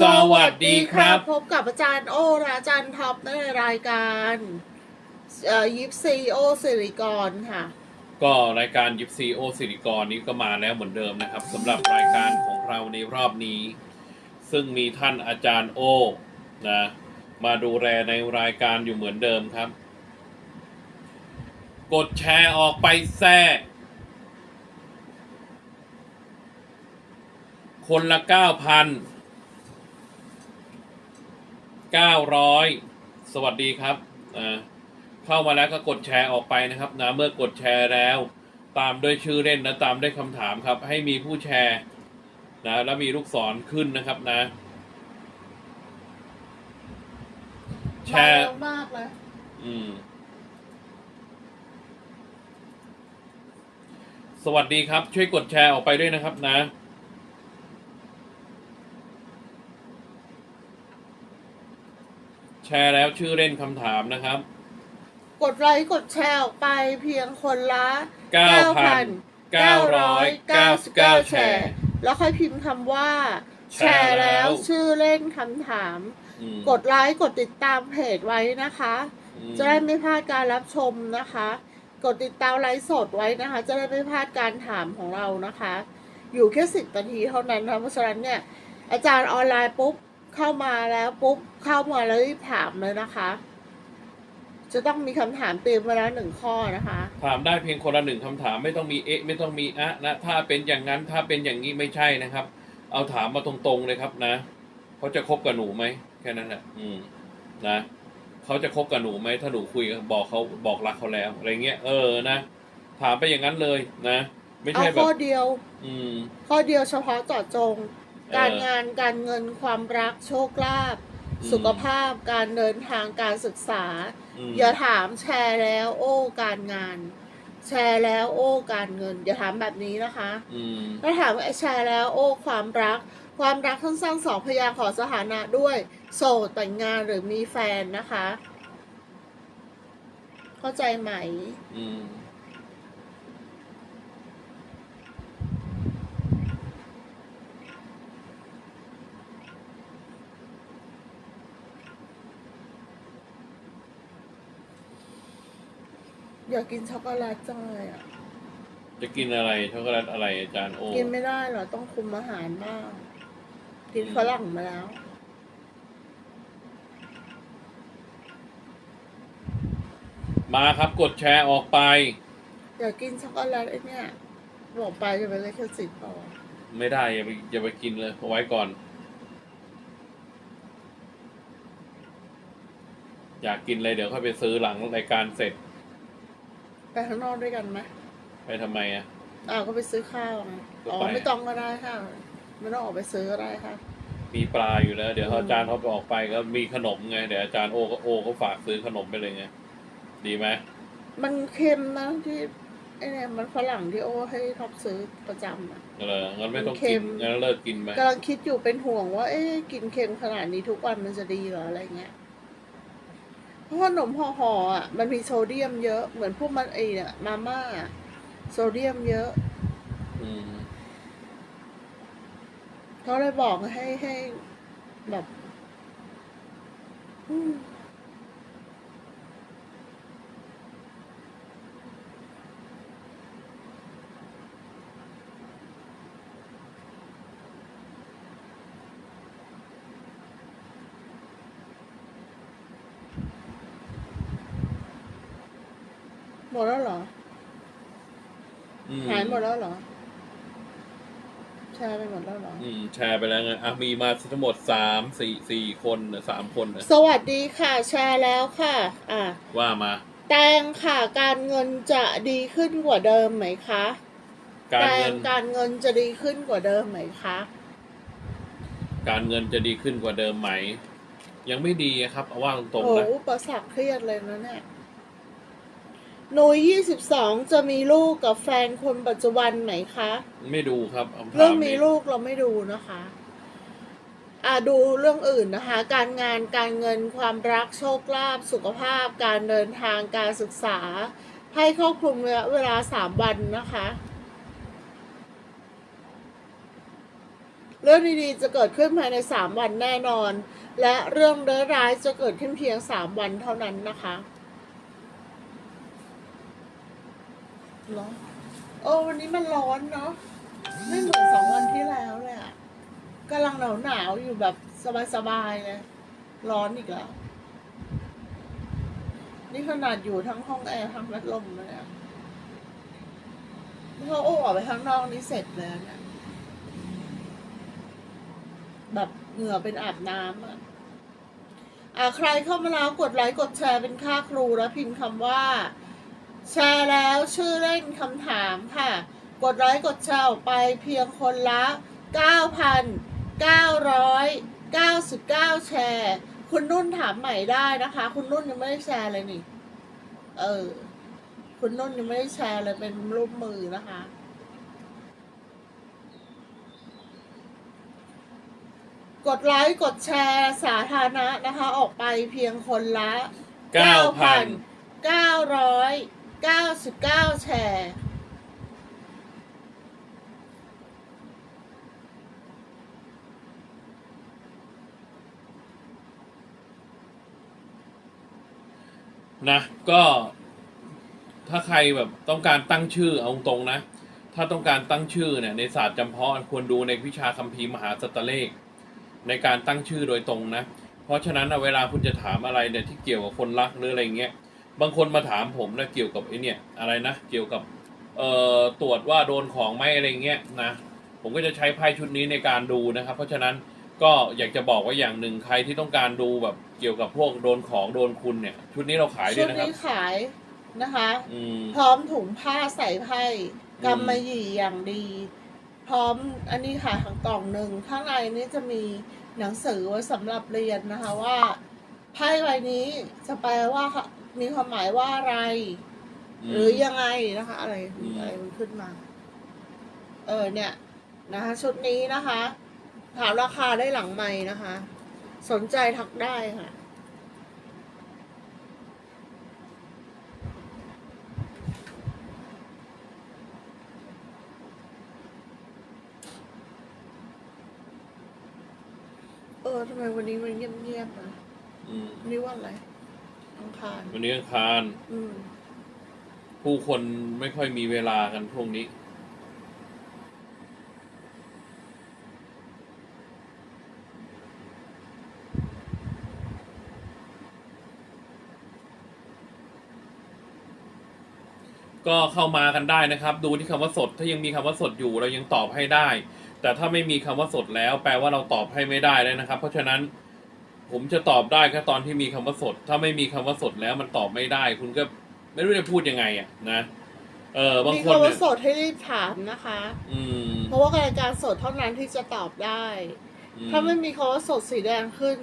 สวัสดีครับ พบกับอาจารย์โอและอาจารย์ท็อปในรายการยิปซีโอสิริกรค่ะ ก็รายการยิปซีโอสิริกรนี้ก็มาแล้วเหมือนเดิมนะครับสำหรับรายการของเราในรอบนี้ ซึ่งมีท่านอาจารย์โอนะมาดูแลในรายการอยู่เหมือนเดิมครับ กดแชร์ออกไปแซ่คนละเก้าพัน เก้าร้อยสวัสดีครับอ่าเข้ามาแล้วก็กดแชร์ออกไปนะครับนะเมื่อกดแชร์แล้ว ตามด้วยชื่อเล่นนะตามด้วยคำถามครับ ให้มีผู้แชร์นะแล้วมีลูกศรขึ้นนะครับนะ แชร์ มาเร็วมากเลยอืมสวัสดีครับ ช่วยกดแชร์ออกไปด้วยนะครับนะ แชร์แล้วชื่อเล่นคำถามนะครับ กดไลค์กดแชร์ออกไปเพียงคนละ 9,999 แชร์ แล้วค่อยพิมพ์คำว่า แชแชร์ร์แล้แล้ววชื่อเล่นคำถาม อืม กดไลค์กดติดตามเพจไว้นะคะอืมจะได้ไม่พลาดการรับชมนะคะ กดติดตามไลฟ์สดไว้นะคะ จะได้ไม่พลาดการถามของเรานะคะ อยู่แค่สิบนาทีเท่านั้นนะเพราะฉะนั้นเนี่ย อาจารย์ออนไลน์ปุ๊บ เข้ามาแล้วปุ๊บเข้ามาแล้วรีบถามเลยนะคะ จะต้องมีคำถามเตรียมไว้แล้วหนึ่งข้อนะคะ ถามได้เพียงคนละหนึ่งคำถามไม่ต้องมีเอ๊ะ ไม่ต้องมีอะนะถ้าเป็นอย่างนั้นถ้าเป็นอย่างนี้ไม่ใช่นะครับ เอาถามมาตรงๆเลยครับนะเขาจะคบกับหนูไหมแค่นั้นแหละอืมนะเขาจะคบกับหนูไหมถ้าหนูคุยกับบอกเขาบอกรักเขาแล้วอะไรเงี้ยเออนะถามไปอย่างนั้นเลยนะ ไม่เอาใช่แบข้อบเดียว อืม ข้อเดียวเฉพาะเจาะจงเออ การงานการเงินความรักโชคลาภอืมสุขภาพการเดินทางการศึกษาอืมอย่าถามแชร์แล้ว โอ้การงาน แชร์แล้วโอ้การเงิน อย่าถามแบบนี้นะคะอืมถ้าถามว่าแชร์แล้วโอ้ความรัก ความรักทั้งสร้างสองพยางค์ขอสถานะด้วย โสดแต่งงานหรือมีแฟนนะคะ เข้าใจไหม อืม อยากกินช็อกโกแลตจังเลยอะ จะกินอะไรช็อกโกแลตอะไรอาจารย์โอกินไม่ได้เหรอ ต้องคุมอาหารบ้าง กินฝรั่งมาแล้ว มาครับกดแชร์ออกไป อยากกินช็อกโกแลตไอ้เนี่ยบอกไปจะไปเลยแค่สิบพอไม่ได้อย่าไปอย่าไปกินเลยเอาไว้ก่อน อยากกินเลยเดี๋ยวค่อยไปซื้อหลังรายการเสร็จ ไปข้างนอกด้วยกันไหมไปทำไมอะ อ้าวก็ไปซื้อข้าวไงอ๋อไป ไม่ต้องก็ได้ค่ะ ไม่ต้องออกไปซื้อก็ได้ค่ะ มีปลาอยู่แล้ว เดี๋ยวอืม อาจารย์เขาออกไปก็มีขนมไง เดี๋ยวอาจารย์โอก็โอก็ฝากซื้อขนมไปเลยไง ดีไหมมันเค็มนะที่ไอ้เนี่ยมันฝรั่งที่โอ้ให้ท็อปซื้อประจำอะเอองั้นไม่ต้องมันเค็กินมงั้นเลิกกินไหมกำลังคิดอยู่เป็นห่วงว่า เอ๊ะกินเค็มขนาดนี้ทุกวันมันจะดีเหรออะไรเงี้ย เพราะขนมห่อๆอะมันมีโซเดียมเยอะเหมือนพวกมันไอเนี่ยมาม่าอะโซเดียมเยอะอืมเขาเลยบอกให้ให้แบบ อืม หมดแล้วเหรอ อืหายหมดแล้วเหรอ แชร์ไปหมดแล้วเหรอ อืมแชร์ไปแล้วไงอะมีมาทั้งหมดสามสี่สี่คนน่ะสามคนน่ะสวัสดีค่ะ แชร์แล้วค่ะ อะ ว่ามา แตงค่ะ การเงินจะดีขึ้นกว่าเดิมไหมคะ การแตเงิงนการเงินจะดีขึ้นกว่าเดิมไหมคะ การเงินจะดีขึ้นกว่าเดิมไหม ยังไม่ดีอะครับเอาว่าตรงโอ้ๆนะ อุปสรรคเครียดเลยนะเนี่ย หนูยี่สิบสองจะมีลูกกับแฟนคนปัจจุบันไหมคะ ไม่ดูครับาถาเรื่องมีนี้ลูกเราไม่ดูนะคะ อ่าดูเรื่องอื่นนะคะ การงานการเงินความรักโชคลาภสุขภาพ การเดินทางการศึกษา ให้ครอบคลุมระยะเวลาสามวันนะคะ เรื่องดีๆจะเกิดขึ้นภายในสามวันแน่นอน และเรื่องร้ายๆจะเกิดขึ้นเพียงสามวันเท่านั้นนะคะ หรอโอ้วันนี้มันร้อนเนาะไม่เหมือนสองวันที่แล้วเลยอะกำลังหนาวหนาวๆอยู่แบบสบายๆเลยร้อนอีกแล้ว นี่ขนาดอยู่ทั้งห้องแอร์ทั้งพัดลมเลยอะนี่เขาโอ้ออกไปข้างนอกนี่เสร็จแล้วเนี่ยแบบเหงื่อเป็นอาบน้ำอะอะใครเข้ามาแล้วกดไลค์กดแชร์เป็นค่าครูแล้วพิมพ์คำว่า แชร์แล้วชื่อเล่นคำถามค่ะ กดไลค์กดแชร์ออกไปเพียงคนละ 9,999 แชร์ คุณนุ่นถามใหม่ได้นะคะ คุณนุ่นยังไม่ได้แชร์เลยนี่ เออ คุณนุ่นยังไม่ได้แชร์เลยเป็นรูปมือนะคะกดไลค์กดแชร์สาธารณะนะคะ ออกไปเพียงคนละ9,000 99 แชร์ นะ ก็ถ้าใครแบบต้องการตั้งชื่อเอาตรงนะ ถ้าต้องการตั้งชื่อเนี่ยในศาสตร์จำเพาะควรดูในวิชาคัมภีร์มหาสัตเลข ในการตั้งชื่อโดยตรงนะ เพราะฉะนั้นเวลาคุณจะถามอะไรเนี่ยที่เกี่ยวกับคนรักหรืออะไรเงี้ย บางคนมาถามผมนะเกี่ยวกับไอ้เนี่ยอะไรนะเกี่ยวกับเอ่อตรวจว่าโดนของไหมอะไรเงี้ยนะผมก็จะใช้ไพ่ชุดนี้ในการดูนะครับ เพราะฉะนั้นก็อยากจะบอกไว่าอย่างหนึ่งใครที่ต้องการดูแบบเกี่ยวกับพวกโดนของโดนคุณเนี่ย ชุดนี้เราขายด้ชุวยดนะครับ นี้ขายนะคะ อืม พร้อมถุงผ้าใส่ไพ่อืมกำมะหยี่อย่างดี พร้อมอันนี้ค่ะทางกล่องหนึ่งข้างในนี้จะมีหนังสือไว้สำหรับเรียนนะคะว่าไพ่ใบนี้จะแปลว่า มีความหมายว่าอะไรมหรือยังไงนะคะ อะไรอืมอะไรมันขึ้นมา เออเนี่ย นะคะชุดนี้นะคะ ถามราคาได้หลังไม่นะคะ สนใจทักได้ค่ะเออทำไมวันนี้มันเงียบๆนะอืมนี่ว่าอะไรอัง คารวันนี้อังคาร อืมผู้คนไม่ค่อยมีเวลากันช่วงนี้ ก็เข้ามากันได้นะครับ ดูที่คำว่าสด ถ้ายังมีคำว่าสดอยู่เรายังตอบให้ได้ แต่ถ้าไม่มีคำว่าสดแล้ว แปลว่าเราตอบให้ไม่ได้แล้วนะครับ เพราะฉะนั้น ผมจะตอบได้แค่ตอนที่มีคำว่าสด ถ้าไม่มีคำว่าสดแล้วมันตอบไม่ได้ คุณก็ไม่รู้จะพูดยังไงอะนะเออบางมีคนคำเนี่ว่ายสดให้รีบถามนะคะ อืม เพราะว่ารายการสดเท่านั้นที่จะตอบได้อืถ้าไม่มีคำว่าสดสีแดงขึ้น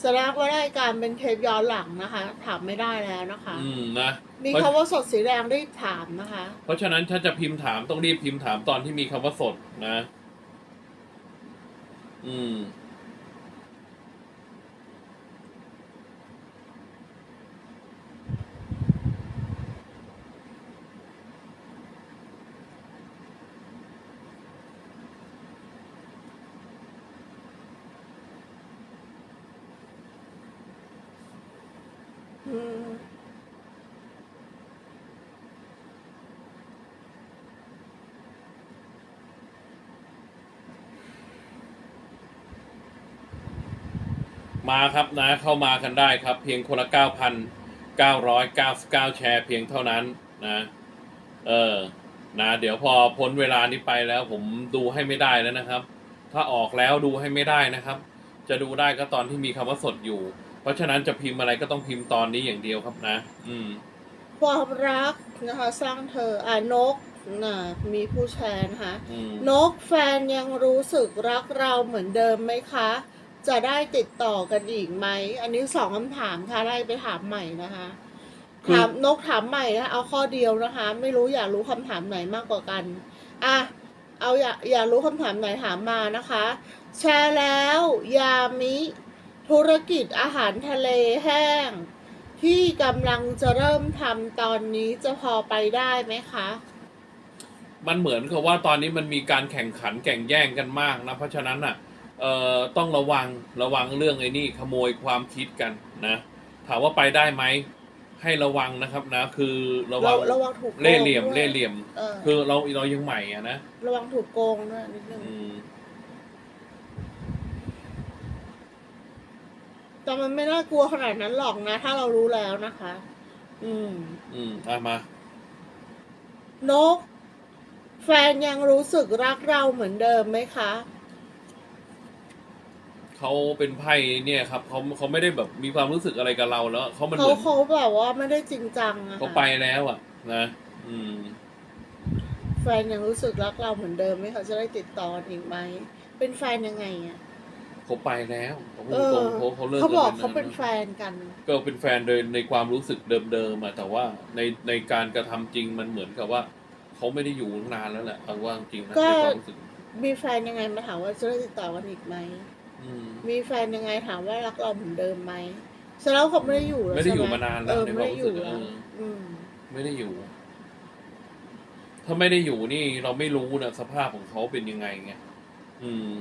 แสดงว่ารายการเป็นเทปย้อนหลังนะคะ ถามไม่ได้แล้วนะคะ อืมนะมีเพราะคำว่าสดสีแดงรีบถามนะคะ เพราะฉะนั้นถ้าจะพิมพ์ถามต้องรีบพิมพ์ถามตอนที่มีคำว่าสดนะ อืม อืม มาครับนะเข้ามากันได้ครับ เพียงคนละเก้าพันเก้าร้อยเก้าสิบเก้าแชร์เพียงเท่านั้นนะ เออนะเดี๋ยวพอพ้นเวลานี้ไปแล้วผมดูให้ไม่ได้แล้วนะครับ ถ้าออกแล้วดูให้ไม่ได้นะครับ จะดูได้ก็ตอนที่มีคำว่าสดอยู่ เพราะฉะนั้นจะพิมพ์อะไรก็ต้องพิมพ์ตอนนี้อย่างเดียวครับนะ อืม ความรักนะคะ สร้างเธออ่านกนะมีผู้แชร์นะคะ อืม นกแฟนยังรู้สึกรักเราเหมือนเดิมไหมคะ จะได้ติดต่อกันอีกไหม อันนี้สองคำถามค่ะไล่ไปถามใหม่นะคะคือถามนกถามใหม่นะคะเอาข้อเดียวนะคะ ไม่รู้อยากรู้คำถามไหนมากกว่ากัน อะ เอาอยากอยากรู้คำถามไหนถามมานะคะ แชร์แล้วยามิ ธุรกิจอาหารทะเลแห้ง ที่กำลังจะเริ่มทำตอนนี้จะพอไปได้ไหมคะมันเหมือนกับว่าตอนนี้มันมีการแข่งขันแข่งแย่งกันมากนะ เพราะฉะนั้นอะ เอ่อต้องระวังระวังเรื่องไอ้นี่ขโมยความคิดกันนะ ถามว่าไปได้ไหมให้ระวังนะครับนะ คือระวัเรางระวังถูกโกงเล่ห์เหลี่ยมด้วยเล่ห์เหลี่ยม เออคือเราเรายังใหม่อะนะระวังถูกโกงด้วยนิดนึงอืมแต่มันไม่น่ากลัวขนาดนั้นหรอกนะ ถ้าเรารู้แล้วนะคะ อืม อืมอะมานก แฟนยังรู้สึกรักเราเหมือนเดิมไหมคะ เขาเป็นไพ่เนี่ยครับเขาเขาไม่ได้แบบมีความรู้สึกอะไรกับเราแล้วเขามันเหเขามือนเขาแบบว่าไม่ได้จริงจังอะเขาค่ะไปแล้วอะ นะ อืม แฟนยังรู้สึกรักเราเหมือนเดิมไหมเขาจะได้ติดต่ออีกไหมเป็นแฟนยังไงอะเขาไปแล้วเขาพูเอดอตรงเขาเขาเลิกเขาบอกนไปเขาเป็นแล้วแฟนกัน ก็เป็นแฟนโดยในความรู้สึกเดิมๆอะแต่ว่าในในการกระทำจริงมันเหมือนกับว่าเขาไม่ได้อยู่นานแล้วแหละเอาว่าจริงนะก็ ในความรู้สึกมีแฟนยังไงมาถามว่าจะได้ติดต่อกันอีกไหม อืม มีแฟนยังไงถามว่ารักเราเหมือนเดิมไหมแสดงว่าเขาไม่ได้อยู่แล้วไม่ได้อยู่ใช่หมานานแล้วเออในไม่ความได้รู้อสึยู่กแล้วเออ อืม ไม่ได้อยู่ ถ้าไม่ได้อยู่นี่เราไม่รู้นะสภาพของเขาเป็นยังไงไงอืม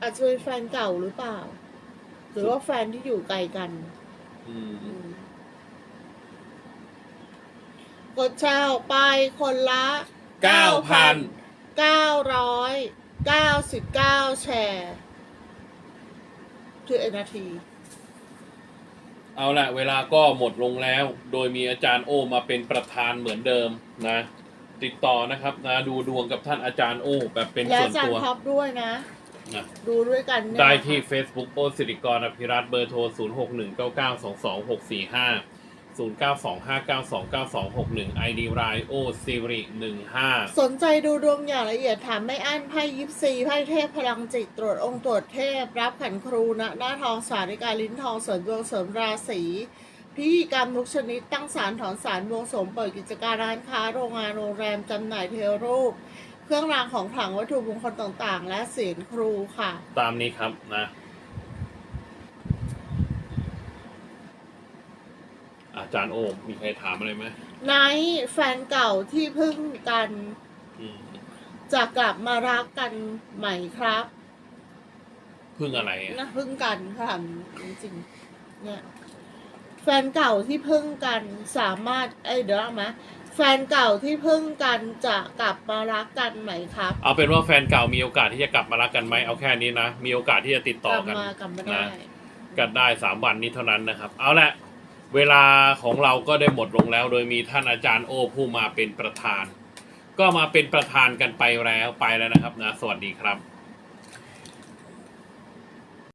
อาจจะเป็นแฟนเก่าหรือเปล่า หรือว่าแฟนที่อยู่ไกลกัน อืมอืมกดแชร์ออกไปคนละเก้าพันเก้าร้อย เก้าสิบเก้าแชร์คือเอ็นาทีเอาละเวลาก็หมดลงแล้ว โดยมีอาจารย์โอมาเป็นประธานเหมือนเดิมนะ ติดต่อนะครับนะดูดวงกับท่านอาจารย์โอแบบเป็นและส่วอานจารตัวย์ท็อปด้วยนะ นะดูด้วยกันเนี่ยได้ที่ค่ะ Facebook โอสิริกรอภิรัตน์เบอร์โทร 0 0 9 2 5 9 2 9 2 6 1 ID รายโอซิริ15 สนใจดูดวงอย่างละเอียดถามไม่อั้นไพ่ยิปซีไพ่เทพพลังจิตตรวจองค์ตรวจเทพ รับขันครูณหน้าทองสาริกาลิ้นทองเสริมดวงเสริมราศีพิธีกรรมทุกชนิดตั้งสารถอนสารบวงสรวงเปิดกิจการร้านค้าโรงงานโรงแรมจำหน่ายเทวรูป เครื่องรางของขลังวัตถุมงคลต่างๆ และเสียงครูค่ะ ตามนี้ครับนะ อาจารย์โอมมีใครถามอะไรไหมไนท์แฟนเก่าที่เพึ่งกันอืมจะกลับมารักกันใหม่ครับพึ่งอะไรอะนะพึ่งกันค่ะจริงๆเนี่ยแฟนเก่าที่พึ่งกันสามารถเอ้ยเดี๋ยวเอามาแฟนเก่าที่พึ่งกันจะกลับมารักกันไหมครับเอาเป็นว่าแฟนเก่ามีโอกาสที่จะกลับมารักกันไหมเอาแค่นี้นะมีโอกาสที่จะติดต่กอลับกันมากลับมาได้ นะ กันได้สามวันนี้เท่านั้นนะครับ เอาละ เวลาของเราก็ได้หมดลงแล้ว โดยมีท่านอาจารย์โอผู้มาเป็นประธาน ก็มาเป็นประธานกันไปแล้วไปแล้วนะครับนะสวัสดีครับ